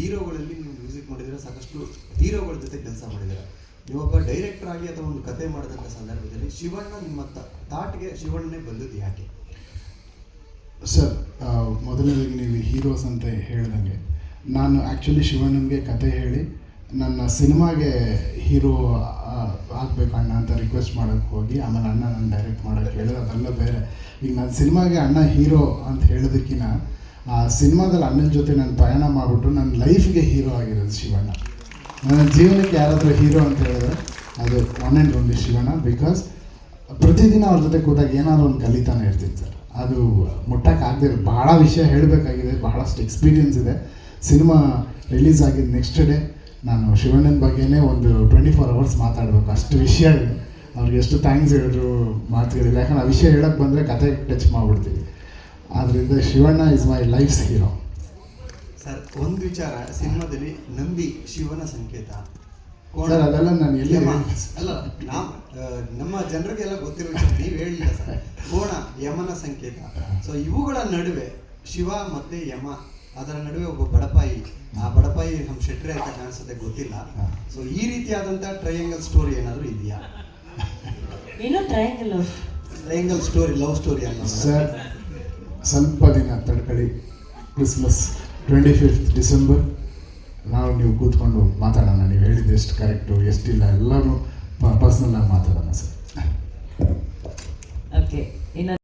ಹೀರೋಗಳಲ್ಲಿ ನೀವು ಮ್ಯೂಸಿಕ್ ಮಾಡಿದರೆ ಸಾಕಷ್ಟು ಹೀರೋಗಳ ಜೊತೆ ಕೆಲಸ ಮಾಡಿದ್ದೀರಾ. ನೀವೊಬ್ಬ ಡೈರೆಕ್ಟರ್ ಆಗಿ ಅಥವಾ ಒಂದು ಕತೆ ಮಾಡಿದಂಥ ಸಂದರ್ಭದಲ್ಲಿ ಶಿವಣ್ಣ ನಿಮ್ಮ ತಾಟ್ಗೆ ಶಿವಣ್ಣನೇ ಬಂದದ್ದು ಯಾಕೆ? ಸರ್ ಮೊದಲನೇದಾಗಿ ನೀವು ಹೀರೋಸ್ ಅಂತ ಹೇಳ್ದಂಗೆ, ನಾನು ಆ್ಯಕ್ಚುಲಿ ಶಿವಣ್ಣನಿಗೆ ಕತೆ ಹೇಳಿ, ನನ್ನ ಸಿನಿಮಾಗೆ ಹೀರೋ ಆಗಬೇಕು ಅಣ್ಣ ಅಂತ ರಿಕ್ವೆಸ್ಟ್ ಮಾಡೋಕ್ಕೆ ಹೋಗಿ, ಆಮೇಲೆ ಅಣ್ಣ ನಾನು ಡೈರೆಕ್ಟ್ ಮಾಡೋಕ್ಕೆ ಹೇಳಿದ್ರೆ ಅದೆಲ್ಲ ಬೇರೆ. ಈಗ ನಾನು ಸಿನಿಮಾಗೆ ಅಣ್ಣ ಹೀರೋ ಅಂತ ಹೇಳೋದಕ್ಕಿಂತ ಆ ಸಿನಿಮಾದಲ್ಲಿ ಅಣ್ಣನ ಜೊತೆ ನಾನು ಪ್ರಯಾಣ ಮಾಡಿಬಿಟ್ಟು ನನ್ನ ಲೈಫ್ಗೆ ಹೀರೋ ಆಗಿರೋದು ಶಿವಣ್ಣ. ನನ್ನ ಜೀವನಕ್ಕೆ ಯಾರಾದರೂ ಹೀರೋ ಅಂತ ಹೇಳಿದ್ರೆ ಅದು one and only Shivanna because ಪ್ರತಿದಿನ ಅವ್ರ ಜೊತೆ ಕೂತಾಗ ಏನಾದರೂ ಒಂದು ಕಲಿತಾನೆ ಇರ್ತೀನಿ ಸರ್. ಅದು ಇರೋ ಭಾಳ ವಿಷಯ ಹೇಳಬೇಕಾಗಿದೆ, ಬಹಳಷ್ಟು ಎಕ್ಸ್ಪೀರಿಯೆನ್ಸ್ ಇದೆ. ಸಿನಿಮಾ ರಿಲೀಸ್ ಆಗಿದ್ದ ನೆಕ್ಸ್ಟ್ ಡೇ ನಾನು ಶಿವಣ್ಣನ ಬಗ್ಗೆನೇ ಒಂದು ಟ್ವೆಂಟಿ ಫೋರ್ ಅವರ್ಸ್ ಮಾತಾಡಬೇಕು. ಅಷ್ಟು ವಿಷಯ ಅವ್ರಿಗೆ ಎಷ್ಟು ಥ್ಯಾಂಕ್ಸ್ ಹೇಳಿದ್ರು ಮಾತುಗಳಿಲ್ಲ ಯಾಕಂದ್ರೆ ಆ ವಿಷಯ ಹೇಳಕ್ಕೆ ಬಂದರೆ ಕತೆ ಟಚ್ ಮಾಡಿಬಿಡ್ತೀವಿ. ಆದ್ದರಿಂದ Shivanna is my life's hero sir ಒಂದು ವಿಚಾರ ಸಿನಿಮಾದಲ್ಲಿ ನಂಬಿ ಶಿವನ ಸಂಕೇತ. ಕೋಣ- ಸರ್ ಅದೆಲ್ಲ ನಾನು ಎಲ್ಲಿ. ಅಲ್ಲ ನಾವು ನಮ್ಮ ಜನರಿಗೆಲ್ಲ ಗೊತ್ತಿರೋ ನೀವು ಹೇಳಿಲ್ಲ ಸರ್ ಕೋಣ ಯಮನ ಸಂಕೇತ. ಸೊ ಇವುಗಳ ನಡುವೆ ಶಿವ ಮತ್ತೆ ಯಮ ಅದರ ನಡುವೆ ಒಬ್ಬ ಬಡಪಾಯಿ. ಆ ಬಡಪಾಯಿ ನಮ್ಮ ಶೆಟ್ರೆ ಅಂತ ಕಾಣಿಸುತ್ತೆ ಗೊತ್ತಿಲ್ಲ. ಸೊ ಈ ರೀತಿಯಾದಂಥ ಟ್ರಯಾಂಗಲ್ ಸ್ಟೋರಿ ಏನಾದರೂ ಇದೆಯಾ? ಏನು triangle triangle story love story ಅಲ್ಲ ಸರ್ ಸ್ವಲ್ಪ ದಿನ ತಡ್ಕೊಳ್ಳಿ ಕ್ರಿಸ್ಮಸ್ ಟ್ವೆಂಟಿ ಫಿಫ್ತ್ ಡಿಸೆಂಬರ್ ನಾವು ನೀವು ಕೂತ್ಕೊಂಡು ಮಾತಾಡೋಣ. ನೀವು ಹೇಳಿದ್ದು ಎಷ್ಟು ಕರೆಕ್ಟು ಎಷ್ಟಿಲ್ಲ ಎಲ್ಲನೂ ಪರ್ಸ್ನಲ್ಲಾಗಿ ಮಾತಾಡೋಣ ಸರ್.